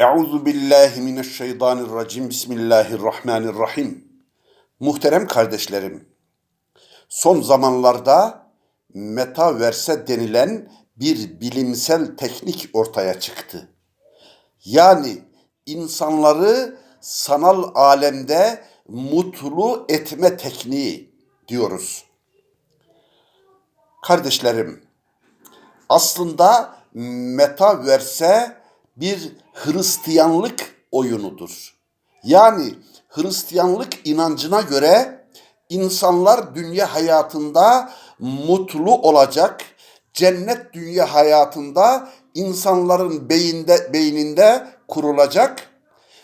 Euzu billahi mineşşeytanirracim. Bismillahirrahmanirrahim. Muhterem kardeşlerim, son zamanlarda metaverse denilen bir bilimsel teknik ortaya çıktı. Yani insanları sanal alemde mutlu etme tekniği diyoruz. Kardeşlerim, aslında metaverse bir Hristiyanlık oyunudur. Yani Hristiyanlık inancına göre insanlar dünya hayatında mutlu olacak. Cennet dünya hayatında insanların beyinde beyninde kurulacak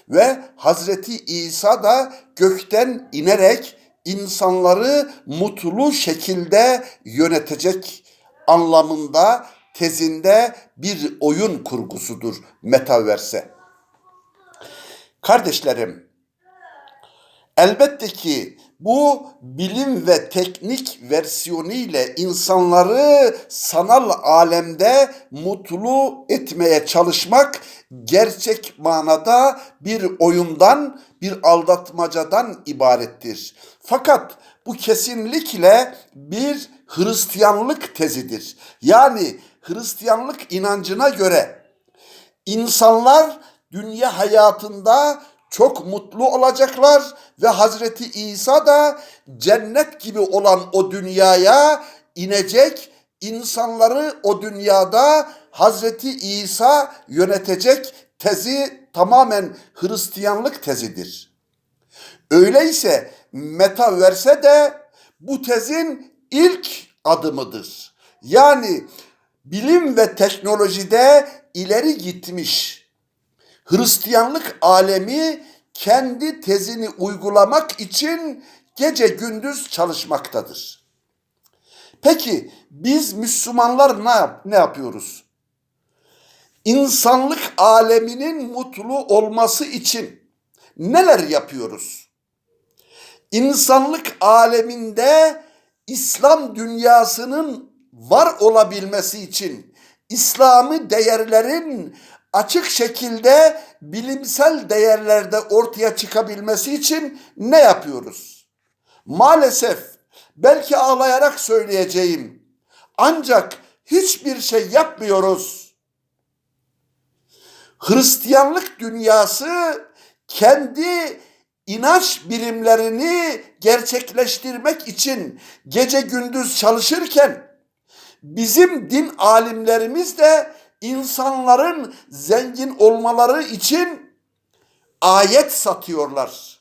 ve Hazreti İsa da gökten inerek insanları mutlu şekilde yönetecek anlamında tezinde bir oyun kurgusudur metaverse. Kardeşlerim, elbette ki bu bilim ve teknik versiyonu ile insanları sanal alemde mutlu etmeye çalışmak gerçek manada bir oyundan, bir aldatmacadan ibarettir. Fakat bu kesinlikle bir Hristiyanlık tezidir. Yani Hristiyanlık inancına göre insanlar dünya hayatında çok mutlu olacaklar ve Hazreti İsa da cennet gibi olan o dünyaya inecek, insanları o dünyada Hazreti İsa yönetecek tezi tamamen Hristiyanlık tezidir. Öyleyse metaverse de bu tezin ilk adımıdır. Yani bilim ve teknolojide ileri gitmiş Hristiyanlık alemi kendi tezini uygulamak için gece gündüz çalışmaktadır. Peki biz Müslümanlar ne, yap ne yapıyoruz? İnsanlık aleminin mutlu olması için neler yapıyoruz? İnsanlık aleminde İslam dünyasının var olabilmesi için İslami değerlerin açık şekilde bilimsel değerlerde ortaya çıkabilmesi için ne yapıyoruz? Maalesef belki ağlayarak söyleyeceğim ancak hiçbir şey yapmıyoruz. Hristiyanlık dünyası kendi inanç birimlerini gerçekleştirmek için gece gündüz çalışırken bizim din alimlerimiz de insanların zengin olmaları için ayet satıyorlar.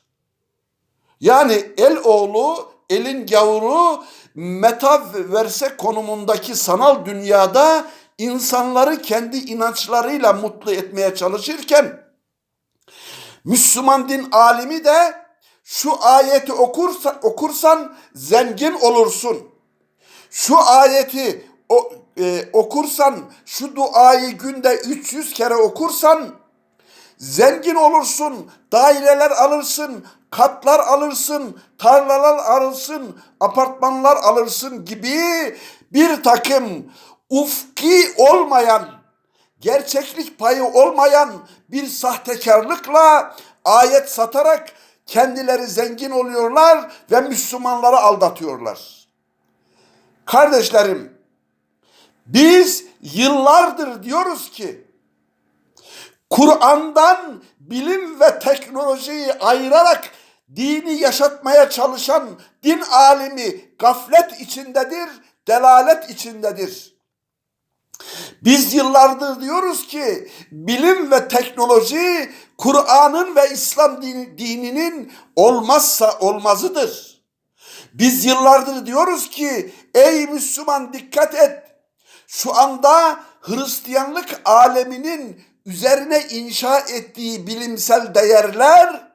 Yani el oğlu, elin gavuru metaverse konumundaki sanal dünyada insanları kendi inançlarıyla mutlu etmeye çalışırken Müslüman din alimi de şu ayeti okursa, okursan zengin olursun. Şu ayeti o, e, okursan, şu duayı günde 300 kere okursan zengin olursun, daireler alırsın, katlar alırsın, tarlalar alırsın, apartmanlar alırsın gibi bir takım ufki olmayan, gerçeklik payı olmayan bir sahtekarlıkla ayet satarak kendileri zengin oluyorlar ve Müslümanları aldatıyorlar. Kardeşlerim, biz yıllardır diyoruz ki Kur'an'dan bilim ve teknolojiyi ayırarak dini yaşatmaya çalışan din alimi gaflet içindedir, delalet içindedir. Biz yıllardır diyoruz ki bilim ve teknoloji Kur'an'ın ve İslam dininin olmazsa olmazıdır. Biz yıllardır diyoruz ki ey Müslüman dikkat et. Şu anda Hristiyanlık aleminin üzerine inşa ettiği bilimsel değerler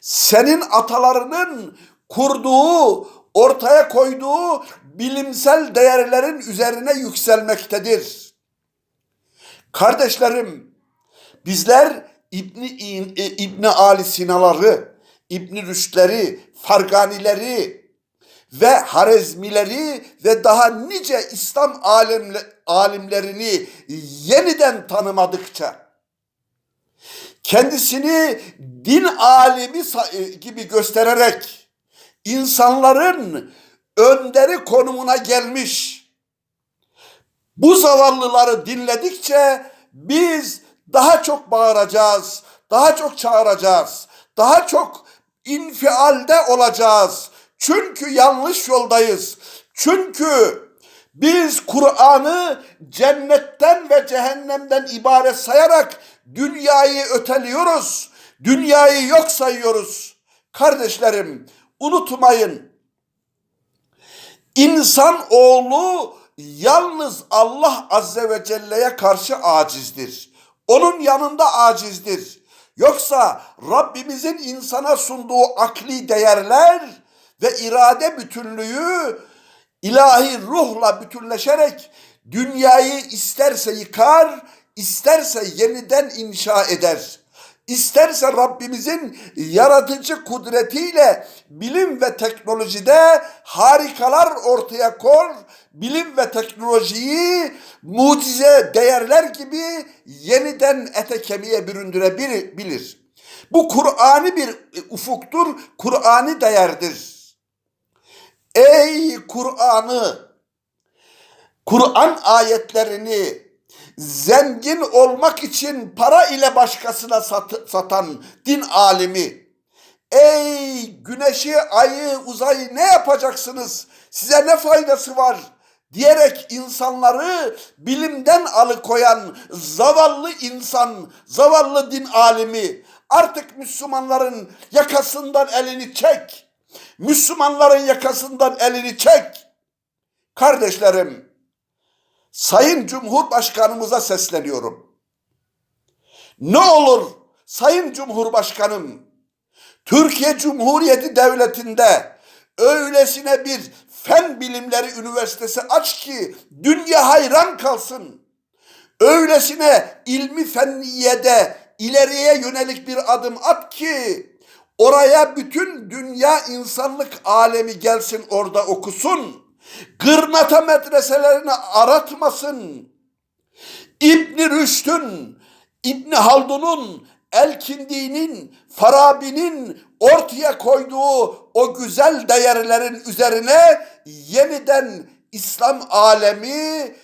senin atalarının kurduğu, ortaya koyduğu bilimsel değerlerin üzerine yükselmektedir. Kardeşlerim, bizler İbni, e, İbni Ali Sinaları, İbni Rüştleri, Farganileri ve Harezmileri ve daha nice İslam alimle, alimlerini yeniden tanımadıkça kendisini din alimi e, gibi göstererek insanların önderi konumuna gelmiş. Bu zavallıları dinledikçe biz daha çok bağıracağız, daha çok çağıracağız, daha çok infialde olacağız. Çünkü yanlış yoldayız. Çünkü biz Kur'an'ı cennetten ve cehennemden ibaret sayarak dünyayı öteliyoruz. Dünyayı yok sayıyoruz. Kardeşlerim unutmayın. İnsan oğlu yalnız Allah Azze ve Celle'ye karşı acizdir. Onun yanında acizdir. Yoksa Rabbimizin insana sunduğu akli değerler ve irade bütünlüğü ilahi ruhla bütünleşerek dünyayı isterse yıkar, isterse yeniden inşa eder. İsterse Rabbimizin yaratıcı kudretiyle bilim ve teknolojide harikalar ortaya kor, bilim ve teknolojiyi mucize değerler gibi yeniden ete kemiğe büründürebilir. Bu Kur'an'i bir ufuktur, Kur'an'i değerdir. Ey Kur'an'ı, Kur'an ayetlerini zengin olmak için para ile başkasına sat- satan din alimi. Ey güneşi, ayı, uzayı ne yapacaksınız? Size ne faydası var? diyerek insanları bilimden alıkoyan zavallı insan, zavallı din alimi artık Müslümanların yakasından elini çek. Müslümanların yakasından elini çek. Kardeşlerim, Sayın Cumhurbaşkanımıza sesleniyorum. Ne olur Sayın Cumhurbaşkanım, Türkiye Cumhuriyeti Devleti'nde öylesine bir fen bilimleri üniversitesi aç ki dünya hayran kalsın. Öylesine ilmi fenniyede ileriye yönelik bir adım at ki oraya bütün dünya insanlık alemi gelsin orada okusun. Gırnata medreselerini aratmasın. İbni Rüşd'ün, İbni Haldun'un, Elkindi'nin, Farabi'nin ortaya koyduğu o güzel değerlerin üzerine yeniden İslam alemi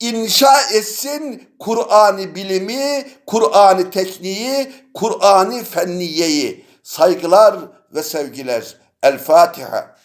inşa etsin Kur'an'ı bilimi, Kur'an'ı tekniği, Kur'an'ı fenniyeyi. Saygılar ve sevgiler. El Fatiha.